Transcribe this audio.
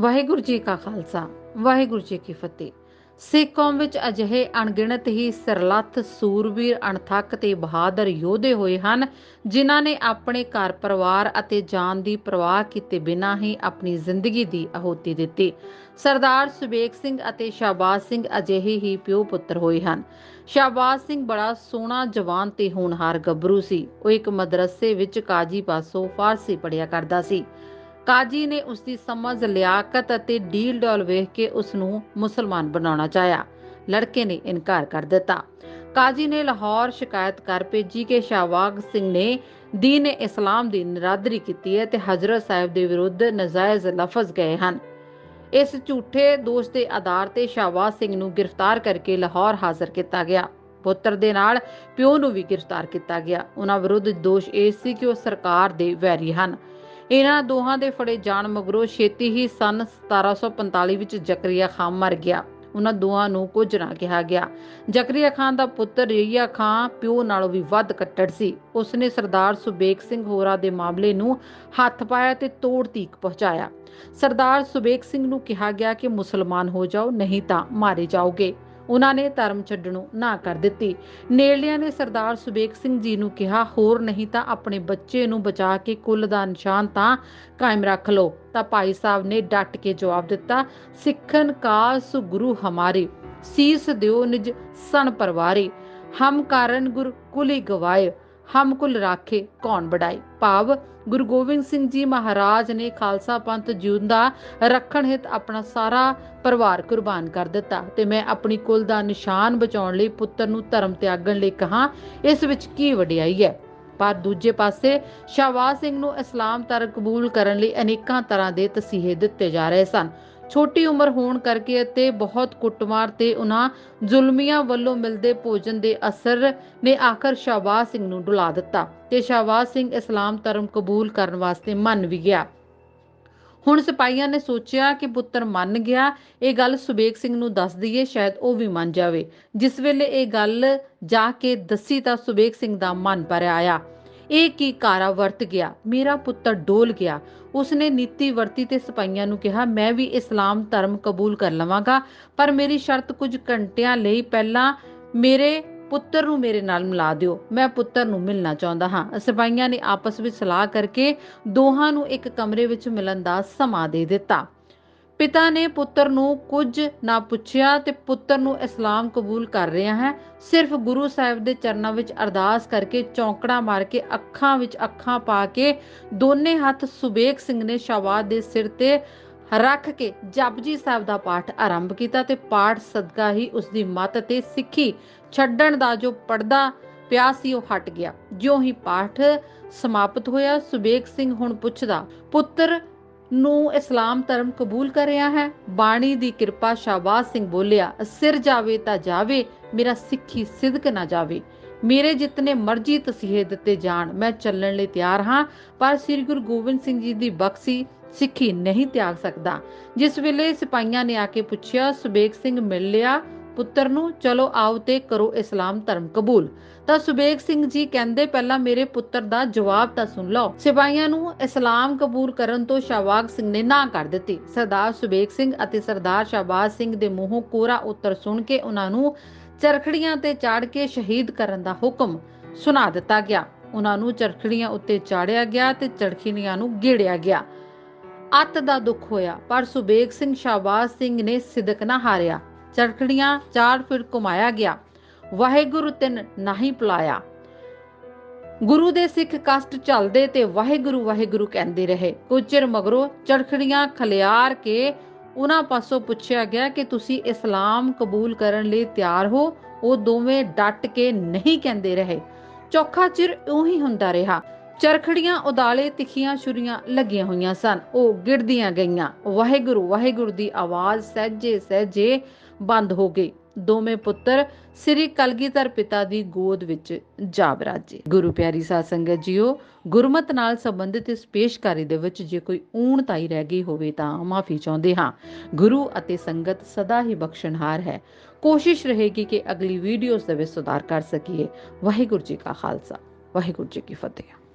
ਵਾਹਿਗੁਰੂ ਜੀ ਕਾ ਖਾਲਸਾ, ਵਾਹਿਗੁਰੂ ਜੀ ਕੀ ਫਤਿਹ। ਸਿੱਖ ਕੌਮ ਵਿੱਚ ਅਜਿਹੇ ਅਣਗਿਣਤ ਹੀ ਸਰਲੱਥ ਸੂਰਬੀਰ ਅਣਥੱਕ ਤੇ ਬਹਾਦਰ ਯੋਧੇ ਹੋਏ ਹਨ, ਜਿਨ੍ਹਾਂ ਨੇ ਆਪਣੇ ਘਰ ਪਰਿਵਾਰ ਅਤੇ ਜਾਨ ਦੀ ਪਰਵਾਹ ਕੀਤੇ ਬਿਨਾਂ ਹੀ ਆਪਣੀ ਜ਼ਿੰਦਗੀ ਦੀ ਆਹੂਤੀ ਦਿੱਤੀ। ਸਰਦਾਰ ਸੁਬੇਗ ਸਿੰਘ ਅਤੇ ਸ਼ਾਬਾਜ਼ ਸਿੰਘ ਅਜਿਹੇ ਹੀ ਪਿਓ ਪੁੱਤਰ ਹੋਏ ਹਨ। ਸ਼ਾਬਾਜ਼ ਸਿੰਘ ਬੜਾ ਸੋਹਣਾ, ਜਵਾਨ ਤੇ ਹੋਣਹਾਰ ਗੱਭਰੂ ਸੀ। ਉਹ ਇੱਕ ਮਦਰਸੇ ਵਿੱਚ ਕਾਜੀ ਪਾਸੋਂ ਫਾਰਸੀ ਪੜ੍ਹਿਆ ਕਰਦਾ ਸੀ। ਕਾਜੀ ਨੇ ਉਸ ਦੀ ਸਮਝ, ਲਿਆਕਤ ਅਤੇ ਡੀਲ ਡੋਲ ਵੇਖ ਕੇ ਉਸ ਨੂੰ ਮੁਸਲਮਾਨ ਬਣਾਉਣਾ ਚਾਹਿਆ। ਲੜਕੇ ਨੇ ਇਨਕਾਰ ਕਰ ਦਿੱਤਾ। ਕਾਜੀ ਨੇ ਲਾਹੌਰ ਸ਼ਿਕਾਇਤ ਕਰ ਭੇਜੀ ਕਿ ਸ਼ਾਹਬਾਗ ਸਿੰਘ ਨੇ ਦੀਨ ਇਸਲਾਮ ਦੀ ਨਿਰਾਦਰੀ ਕੀਤੀ ਹੈ ਤੇ ਹਜ਼ਰਤ ਸਾਹਿਬ ਦੇ ਵਿਰੁੱਧ ਨਜਾਇਜ਼ ਲਫ਼ਜ਼ ਗਏ ਹਨ। ਇਸ ਝੂਠੇ ਦੋਸ਼ ਦੇ ਆਧਾਰ ਤੇ ਸ਼ਾਹਬਾਜ਼ ਸਿੰਘ ਨੂੰ ਗ੍ਰਿਫਤਾਰ ਕਰਕੇ ਲਾਹੌਰ ਹਾਜ਼ਰ ਕੀਤਾ ਗਿਆ। ਪੁੱਤਰ ਦੇ ਨਾਲ ਪਿਓ ਨੂੰ ਵੀ ਗ੍ਰਿਫਤਾਰ ਕੀਤਾ ਗਿਆ। ਉਹਨਾਂ ਵਿਰੁੱਧ ਦੋਸ਼ ਇਹ ਸੀ ਕਿ ਉਹ ਸਰਕਾਰ ਦੇ ਵੈਰੀ ਹਨ। ਇਹਨਾਂ ਦੋਹਾਂ ਦੇ ਫੜੇ ਜਾਣ ਮਗਰੋਂ ਛੇਤੀ ਹੀ ਸਨ 1745 ਵਿੱਚ ਜ਼ਕਰੀਆ ਖਾਨ ਮਰ ਗਿਆ। ਉਹਨਾਂ ਦੋਹਾਂ ਨੂੰ ਕੁਝ ਨਾ ਕਿਹਾ ਗਿਆ। ਜ਼ਕਰੀਆ ਖਾਨ ਦਾ ਪੁੱਤਰ ਰਈਆ ਖਾਨ ਪਿਓ ਨਾਲੋਂ ਵੀ ਵੱਧ ਕੱਟੜ ਸੀ। ਉਸਨੇ ਸਰਦਾਰ ਸੁਬੇਗ ਸਿੰਘ ਹੋਰਾ ਦੇ ਮਾਮਲੇ ਨੂੰ ਹੱਥ ਪਾਇਆ ਤੇ ਤੋੜ ਤੀਕ ਪਹੁੰਚਾਇਆ। ਸਰਦਾਰ ਸੁਬੇਗ ਸਿੰਘ ਨੂੰ ਕਿਹਾ ਗਿਆ ਕਿ ਮੁਸਲਮਾਨ ਹੋ ਜਾਓ, ਨਹੀਂ ਤਾਂ ਮਾਰੇ ਜਾਓਗੇ। ਉਹਨਾਂ ਨੇ ਧਰਮ ਛੱਡਣੋਂ ਨਾ ਕਰ ਦਿੱਤੀ। ਨੇੜਲਿਆਂ ਨੇ ਸਰਦਾਰ ਸੁਬੇਗ ਸਿੰਘ ਜੀ ਨੂੰ ਕਿਹਾ, ਹੋਰ ਨਹੀਂ ਤਾਂ ਆਪਣੇ ਬੱਚੇ ਨੂੰ ਬਚਾ ਕੇ ਕੁੱਲ ਦਾ ਨਿਸ਼ਾਨ ਤਾਂ ਕਾਇਮ ਰੱਖ ਲਓ। ਤਾਂ ਭਾਈ ਸਾਹਿਬ ਨੇ ਡਟ ਕੇ ਜਵਾਬ ਦਿੱਤਾ, ਸਿੱਖਨ ਕਾਸ ਗੁਰੂ ਹਮਾਰੇ, ਸੀਸ ਦਿਓ ਨਿਜ ਸਨ ਪਰਵਾਰੇ। ਹਮ ਕਾਰਨ ਗੁਰ ਕੁਲੀ ਗਵਾਏ, ਹਮ ਕੁਲ ਰਾਖੇ ਕੌਣ ਬੜਾਈ ਭਾਵ ਗੁਰੂ ਗੋਬਿੰਦ ਸਿੰਘ ਜੀ ਮਹਾਰਾਜ ਨੇ ਖਾਲਸਾ ਪੰਥ ਜਿਉਂਦਾ ਰੱਖਣ ਹਿਤ ਆਪਣਾ ਸਾਰਾ ਪਰਿਵਾਰ ਕੁਰਬਾਨ ਕਰ ਦਿੱਤਾ। ਤੇ ਮੈਂ ਆਪਣੀ ਕੁਲ ਦਾ ਨਿਸ਼ਾਨ ਬਚਾਉਣ ਲਈ ਪੁੱਤਰ ਨੂੰ ਧਰਮ ਤਿਆਗਣ ਲਈ ਕਹਾ, ਇਸ ਵਿੱਚ ਕੀ ਵਡਿਆਈ ਹੈ? ਪਰ ਦੂਜੇ ਪਾਸੇ ਸ਼ਾਹਬਾਜ਼ ਸਿੰਘ ਨੂੰ ਇਸਲਾਮ ਧਰਮ ਕਬੂਲ ਕਰਨ ਲਈ ਅਨੇਕਾਂ ਤਰ੍ਹਾਂ ਦੇ ਤਸੀਹੇ ਦਿੱਤੇ ਜਾ ਰਹੇ ਸਨ। ਛੋਟੀ ਉਮਰ ਹੋਣ ਕਰਕੇ ਅਤੇ ਬਹੁਤ ਕੁੱਟਮਾਰ ਤੇ ਉਹਨਾਂ ਜ਼ੁਲਮੀਆਂ ਵੱਲੋਂ ਮਿਲਦੇ ਭੋਜਨ ਦੇ ਅਸਰ ਨੇ ਆਖਰ ਸ਼ਾਹਬਾਜ਼ ਸਿੰਘ ਨੂੰ ਡੁਲਾ ਦਿੱਤਾ ਤੇ ਸ਼ਾਹਬਾਜ਼ ਸਿੰਘ ਇਸਲਾਮ ਧਰਮ ਕਬੂਲ ਕਰਨ ਵਾਸਤੇ ਮੰਨ ਵੀ ਗਿਆ। ਹੁਣ ਸਿਪਾਹੀਆਂ ਨੇ ਸੋਚਿਆ ਕਿ ਪੁੱਤਰ ਮੰਨ ਗਿਆ, ਇਹ ਗੱਲ ਸੁਬੇਗ ਸਿੰਘ ਨੂੰ ਦੱਸ ਦਈਏ, ਸ਼ਾਇਦ ਉਹ ਵੀ ਮੰਨ ਜਾਵੇ। ਜਿਸ ਵੇਲੇ ਇਹ ਗੱਲ ਜਾ ਕੇ ਦੱਸੀ ਤਾਂ ਸੁਬੇਗ ਸਿੰਘ ਦਾ ਮਨ ਭਰਿਆ ਆਇਆ। ਇਹ ਕੀ ਕਾਰਾ ਵਰਤ ਗਿਆ? ਮੇਰਾ ਪੁੱਤਰ ਡੋਲ ਗਿਆ। ਉਸਨੇ ਨੀਤੀ ਵਰਤੀ ਤੇ ਸਿਪਾਹੀਆਂ ਨੂੰ ਕਿਹਾ, ਮੈਂ ਵੀ ਇਸਲਾਮ ਧਰਮ ਕਬੂਲ ਕਰ ਲਵਾਂਗਾ, ਪਰ ਮੇਰੀ ਸ਼ਰਤ ਕੁਝ ਘੰਟਿਆਂ ਲਈ ਪਹਿਲਾਂ ਮੇਰੇ ਪੁੱਤਰ ਨੂੰ ਮੇਰੇ ਨਾਲ ਮਿਲਾ ਦਿਓ। ਮੈਂ ਪੁੱਤਰ ਨੂੰ ਮਿਲਣਾ ਚਾਹੁੰਦਾ ਹਾਂ। ਸਿਪਾਹੀਆਂ ਨੇ ਆਪਸ ਵਿੱਚ ਸਲਾਹ ਕਰਕੇ ਦੋਹਾਂ ਨੂੰ ਇੱਕ ਕਮਰੇ ਵਿੱਚ ਮਿਲਣ ਦਾ ਸਮਾਂ ਦੇ ਦਿੱਤਾ। ਪਿਤਾ ਨੇ ਪੁੱਤਰ ਨੂੰ ਕੁਝ ਨਾ ਪੁੱਛਿਆ ਤੇ ਪੁੱਤਰ ਨੂੰ ਇਸਲਾਮ ਕਬੂਲ ਕਰ ਰਿਹਾ ਹੈ। ਸਿਰਫ ਗੁਰੂ ਸਾਹਿਬ ਦੇ ਚਰਨਾਂ ਵਿੱਚ ਅਰਦਾਸ ਕਰਕੇ ਚੌਂਕੜਾ ਮਾਰ ਕੇ ਅੱਖਾਂ ਵਿੱਚ ਅੱਖਾਂ ਪਾ ਕੇ ਦੋਨੇ ਹੱਥ ਸੁਬੇਗ ਸਿੰਘ ਨੇ ਸ਼ਾਬਾਦ ਦੇ ਸਿਰ ਤੇ ਰੱਖ ਕੇ ਜਪਜੀ ਸਾਹਿਬ ਦਾ ਪਾਠ ਆਰੰਭ ਕੀਤਾ ਤੇ ਪਾਠ ਸਦਕਾ ਹੀ ਉਸ ਦੀ ਮਤ ਤੇ ਸਿੱਖੀ ਛੱਡਣ ਦਾ ਜੋ ਪਰਦਾ ਪਿਆ ਸੀ ਉਹ ਹਟ ਗਿਆ। ਜਿਉਂ ਹੀ ਪਾਠ ਸਮਾਪਤ ਹੋਇਆ ਸੁਬੇਗ ਸਿੰਘ ਹੁਣ ਪੁੱਛਦਾ, ਪੁੱਤਰ ਨੂੰ ਇਸਲਾਮ ਧਰਮ ਕਬੂਲ ਕਰ ਰਿਹਾ ਹੈ। ਬਾਣੀ ਦੀ ਕਿਰਪਾ ਸ਼ਾਬਾਜ਼ ਸਿੰਘ ਬੋਲਿਆ, ਸਿਰ ਜਾਵੇ ਤਾਂ ਜਾਵੇ, ਮੇਰਾ ਸਿੱਖੀ ਸਿਦਕ ਨਾ ਜਾਵੇ। ਮੇਰੇ ਜਿਤਨੇ ਮਰਜ਼ੀ ਤਸੀਹੇ ਦਿੱਤੇ ਜਾਣ, ਮੈਂ ਚੱਲਣ ਲਈ ਤਿਆਰ ਹਾਂ, ਪਰ ਸ੍ਰੀ ਗੁਰੂ ਗੋਬਿੰਦ ਸਿੰਘ ਜੀ ਦੀ ਬਖਸ਼ੀ ਸਿੱਖੀ ਨਹੀਂ ਤਿਆਗ ਸਕਦਾ। ਜਿਸ ਵੇਲੇ ਸਿਪਾਹੀਆਂ ਨੇ ਆ ਕੇ ਪੁੱਛਿਆ ਸੁਬੇਗ ਸਿੰਘ ਮਿਲ ਲਿਆ? ਪੁੱਤਰ ਨੂੰ, ਚਲੋ ਆਓ ਤੇ ਕਰੋ ਇਸਲਾਮ ਧਰਮ ਕਬੂਲ। ਤਾਂ ਸੁਬੇਗ ਸਿੰਘ ਜੀ ਕਹਿੰਦੇ, ਪਹਿਲਾਂ ਮੇਰੇ ਪੁੱਤਰ ਦਾ ਜਵਾਬ ਤਾਂ ਸੁਣ ਲਓ। ਸਿਪਾਹੀਆਂ ਨੂੰ ਇਸਲਾਮ ਕਬੂਲ ਕਰਨ ਤੋਂ ਸ਼ਾਹਬਾਗ ਸਿੰਘ ਨੇ ਨਾ ਕਰ ਦਿੱਤੀ। ਸਰਦਾਰ ਸੁਬੇਗ ਸਿੰਘ ਅਤੇ ਸਰਦਾਰ ਸ਼ਾਹਬਾਜ਼ ਸਿੰਘ ਦੇ ਮੂੰਹੋਂ ਕੋਰਾ ਉੱਤਰ ਸੁਣ ਕੇ ਉਹਨਾਂ ਨੂੰ ਚਰਖੜੀਆਂ ਤੇ ਚਾੜ ਕੇ ਸ਼ਹੀਦ ਕਰਨ ਦਾ ਹੁਕਮ ਸੁਣਾ ਦਿੱਤਾ ਗਿਆ। ਉਹਨਾਂ ਨੂੰ ਚਰਖੜੀਆਂ ਉੱਤੇ ਚਾੜਿਆ ਗਿਆ ਤੇ ਚਰਖੜੀਆਂ ਨੂੰ ਗੇੜਿਆ ਗਿਆ। ਅੱਤ ਦਾ ਦੁੱਖ ਹੋਇਆ, ਪਰ ਸੁਬੇਗ ਸਿੰਘ ਸ਼ਾਹਬਾਜ਼ ਸਿੰਘ ਨੇ ਸਿਦਕ ਨਾ ਹਾਰਿਆ। ਚਰਖੜੀਆਂ ਚਾਰ ਫਿਰ ਘੁਮਾਇਆ ਗਿਆ। ਵਾਹਿਗੁਰੂ ਤਿਨ ਨਹੀਂ ਪਲਾਇਆ। ਗੁਰੂ ਦੇ ਸਿੱਖ ਕਸ਼ਟ ਚੱਲਦੇ ਤੇ ਵਾਹਿਗੁਰੂ ਵਾਹਿਗੁਰੂ ਕਹਿੰਦੇ ਰਹੇ। ਕੁਝ ਚਿਰ ਮਗਰੋਂ ਚਰਖੜੀਆਂ ਖਲਿਆਰ ਕੇ ਉਹਨਾਂ ਪਾਸੋਂ ਪੁੱਛਿਆ ਗਿਆ ਕਿ ਤੁਸੀਂ ਇਸਲਾਮ ਕਬੂਲ ਕਰਨ ਲਈ ਤਿਆਰ ਹੋ। ਉਹ ਦੋਵੇਂ ਡਟ ਕੇ ਨਹੀਂ ਕਹਿੰਦੇ ਰਹੇ। ਚੌਖਾ ਚਿਰ ਉਹੀ ਹੁੰਦਾ ਰਿਹਾ। ਚਰਖੜੀਆਂ ਉਦਾਲੇ ਤਿੱਖੀਆਂ ਛੁਰੀਆਂ ਲੱਗੀਆਂ ਹੋਈਆਂ ਸਨ। ਉਹ ਗਿਰਦੀਆਂ ਗਈਆਂ। ਵਾਹਿਗੁਰੂ ਵਾਹਿਗੁਰੂ ਦੀ ਆਵਾਜ਼ ਸਹਿਜੇ ਸਹਿਜੇ ਬੰਦ ਹੋ ਗਈ। ਦੋਵੇਂ ਪੁੱਤਰ ਸ੍ਰੀ ਕਲਗੀਧਰ ਪਿਤਾ ਦੀ ਗੋਦ ਵਿੱਚ ਜਾ ਬਰਾਜੇ ਗੁਰੂ ਪਿਆਰੀ ਸਾਧ ਸੰਗਤ ਜੀਓ, ਗੁਰਮਤ ਨਾਲ ਸੰਬੰਧਿਤ ਇਸ ਪੇਸ਼ਕਾਰੀ ਦੇ ਵਿੱਚ ਜੇ ਕੋਈ ਊਣ ਤਾਈ ਰਹਿ ਗਈ ਹੋਵੇ ਤਾਂ ਮਾਫੀ ਚਾਹੁੰਦੇ ਹਾਂ। ਗੁਰੂ ਅਤੇ ਸੰਗਤ ਸਦਾ ਹੀ ਬਖਸ਼ਣਹਾਰ ਹੈ। ਕੋਸ਼ਿਸ਼ ਰਹੇਗੀ ਕਿ ਅਗਲੀ ਵੀਡੀਓਜ਼ ਦੇ ਵਿੱਚ ਸੁਧਾਰ ਕਰ ਸਕੀਏ। ਵਾਹਿਗੁਰੂ ਜੀ ਕਾ ਖਾਲਸਾ, ਵਾਹਿਗੁਰੂ ਜੀ ਕੀ ਫਤਿਹ।